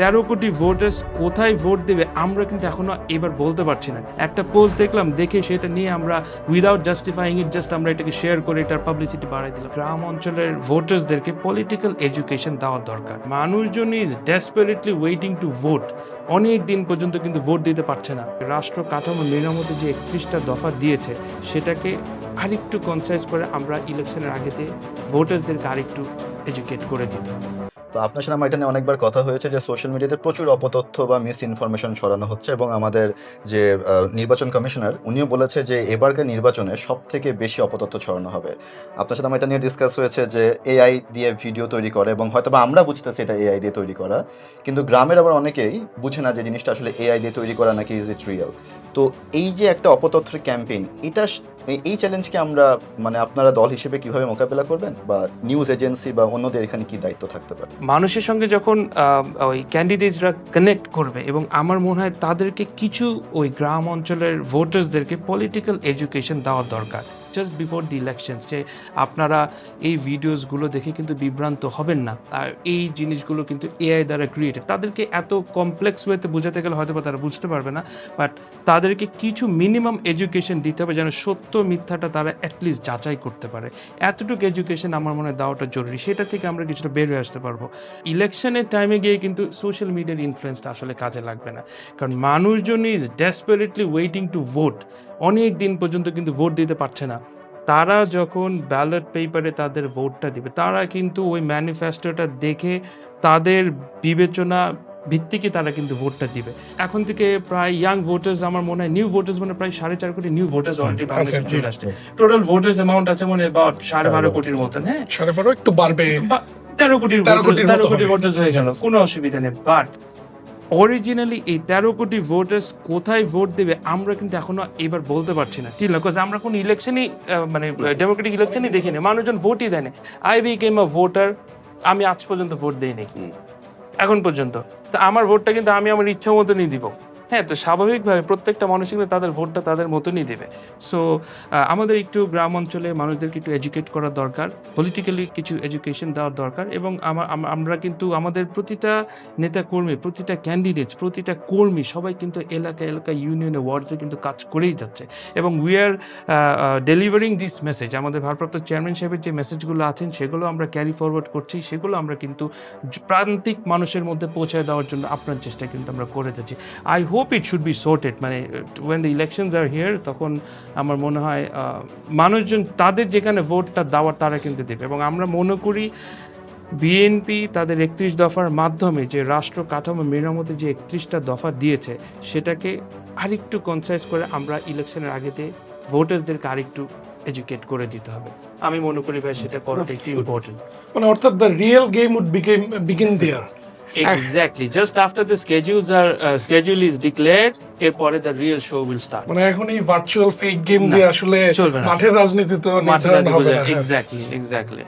তেরো কোটি ভোটার্স কোথায় ভোট দেবে, আমরা কিন্তু এখনও এবার বলতে পারছি না। একটা পোস্ট দেখলাম, দেখে সেটা নিয়ে আমরা উইদাউট জাস্টিফাইং ইট জাস্ট আমরা এটাকে শেয়ার করে এটার পাবলিসিটি বাড়াই দিলাম। গ্রাম অঞ্চলের ভোটার্সদেরকে পলিটিক্যাল এডুকেশন দেওয়া দরকার। মানুষজন is desperately waiting to vote অনেক দিন পর্যন্ত কিন্তু ভোট দিতে পারছে না। রাষ্ট্র কাঠামো মেরামতে যে একত্রিশটা দফা দিয়েছে, সেটাকে আরেকটু কনসাইজ করে আমরা ইলেকশনের আগেতে ভোটারদেরকে আরেকটু এডুকেট করে দিতে হবে। তো আপনার সাথে আমার এটা নিয়ে অনেকবার কথা হয়েছে যে সোশ্যাল মিডিয়াতে প্রচুর অপতথ্য বা মিস ইনফরমেশন ছড়ানো হচ্ছে এবং আমাদের যে নির্বাচন কমিশনার উনিও বলেছে যে এবারকার নির্বাচনে সব থেকে বেশি অপতথ্য ছড়ানো হবে। আপনার সাথে আমার এটা নিয়ে ডিসকাস হয়েছে যে এআই দিয়ে ভিডিও তৈরি করে এবং হয়তো বা আমরা বুঝতেছি এটা এআই দিয়ে তৈরি করা, কিন্তু গ্রামের আবার অনেকেই বুঝে না যে জিনিসটা আসলে এআই দিয়ে তৈরি করা নাকি ইজ ইট রিয়েল তো এই যে একটা অপতথ্যের ক্যাম্পেইন, এটা এই- চ্যালেঞ্জকে আমরা মানে আপনারা দল হিসেবে কীভাবে মোকাবেলা করবেন? বা নিউজ এজেন্সি বা অন্যদের এখানে কি দায়িত্ব থাকতে পারে? মানুষের সঙ্গে যখন ওই ক্যান্ডিডেটরা কানেক্ট করবে এবং আমার মনে হয় তাদেরকে কিছু ওই গ্রাম অঞ্চলের ভোটার্সদেরকে পলিটিক্যাল এডুকেশন দেওয়ার দরকার। জাস্ট বিফোর দি ইলেকশনস যে আপনারা এই ভিডিওসগুলো দেখে কিন্তু বিভ্রান্ত হবেন না। আর এই জিনিসগুলো কিন্তু এআই দ্বারা ক্রিয়েটেড তাদেরকে এত কমপ্লেক্স ওয়েতে বোঝাতে গেলে হয়তো বা তারা বুঝতে পারবে না বাট তাদেরকে কিছু মিনিমাম এডুকেশন দিতে হবে যেন সত্য মিথ্যাটা তারা অ্যাটলিস্ট যাচাই করতে পারে। এতটুকু এডুকেশন আমার মনে হয় দেওয়াটা জরুরি। সেটা থেকে আমরা কিছুটা বের হয়ে আসতে পারব। ইলেকশনের টাইমে গিয়ে কিন্তু সোশ্যাল মিডিয়ার ইনফ্লুয়েন্সটা আসলে কাজে লাগবে না। কারণ মানুষজন is desperately waiting to vote অনেক দিন পর্যন্ত কিন্তু ভোট দিতে পারছে না। তারা যখন ব্যালট পেপারে তাদের ভোটটা দিবে তারা কিন্তু ওই ম্যানিফেস্টোটা দেখে তাদের বিবেচনা ভিত্তিকে তারা কিন্তু ভোটটা দিবে। এখন থেকে প্রায় ইয়াং ভোটার্স আমার মনে হয় নিউ ভোটার্স মানে প্রায় সাড়ে চার কোটি নিউ ভোটার্স অলরেডি বাংলাদেশে আচ্ছা, চলে আসছে। টোটাল ভোটার্স অ্যামাউন্ট আছে মানে about সাড়ে বারো কোটির মতন হ্যাঁ? সাড়ে বারো একটু বাড়বে। তেরো কোটির তেরো কোটি। ভোটার্স হয়ে গেল কোনো অসুবিধা নেই। বাট অরিজিনালি এই তেরো কোটি ভোটার্স কোথায় ভোট দেবে আমরা কিন্তু এখনও এবার বলতে পারছি না। ঠিক না? বিকজ আমরা কোনো ইলেকশনই মানে ডেমোক্রেটিক ইলেকশনই দেখিনি। মানুষজন ভোটই দেয় না আই বিকেম আ ভোটার আমি আজ পর্যন্ত ভোট দেইনি। এখন পর্যন্ত। তো আমার ভোটটা কিন্তু আমি আমার ইচ্ছা মতনই দিব। হ্যাঁ তো স্বাভাবিকভাবে প্রত্যেকটা মানুষ কিন্তু তাদের ভোটটা তাদের মতনই দেবে। সো আমাদের একটু গ্রাম অঞ্চলে মানুষদেরকে একটু এডুকেট করা দরকার পলিটিক্যালি কিছু এডুকেশন দেওয়ার দরকার এবং আমা- আমরা কিন্তু আমাদের প্রতিটা নেতা কর্মী প্রতিটা ক্যান্ডিডেটস প্রতিটা কর্মী সবাই কিন্তু এলাকা এলাকা ইউনিয়নে ওয়ার্ডসে কিন্তু কাজ করেই যাচ্ছে এবং we are delivering this message আমাদের ভারপ্রাপ্ত চেয়ারম্যান সাহেবের যে মেসেজগুলো আছেন, সেগুলো আমরা ক্যারি ফরওয়ার্ড করছি, সেগুলো আমরা কিন্তু প্রান্তিক মানুষের মধ্যে পৌঁছায় দেওয়ার জন্য আপনার চেষ্টা কিন্তু আমরা করে যাচ্ছি। I hope it should be sorted মানে when the elections are here তখন আমার মনে হয় আহ, মানুষজন তাদের যেখানে ভোটটা দেওয়ার তারা কিন্তু দেবে। এবং আমরা মনে করি বিএনপি তাদের একত্রিশ দফার মাধ্যমে যে রাষ্ট্র কাঠামো মেরামতে যে একত্রিশটা দফা দিয়েছে সেটাকে আরেকটু কনসাইজ করে আমরা ইলেকশনের আগেতে ভোটার্সদেরকে আরেকটু এডুকেট করে দিতে হবে। আমি মনে করি ভাই সেটা করাটা একটু ইম্পর্টেন্ট মানে অর্থাৎ the real game would বিগেম begin there Exactly. Just after the schedules are uh, schedule is declared, এরপরে the real show will start. মানে এখন এই ভার্চুয়াল ফেক গেম দিয়ে আসলে মাঠের রাজনীতি তো মাঠে নির্ধারণ হবে না হ্যাঁ। Exactly exactly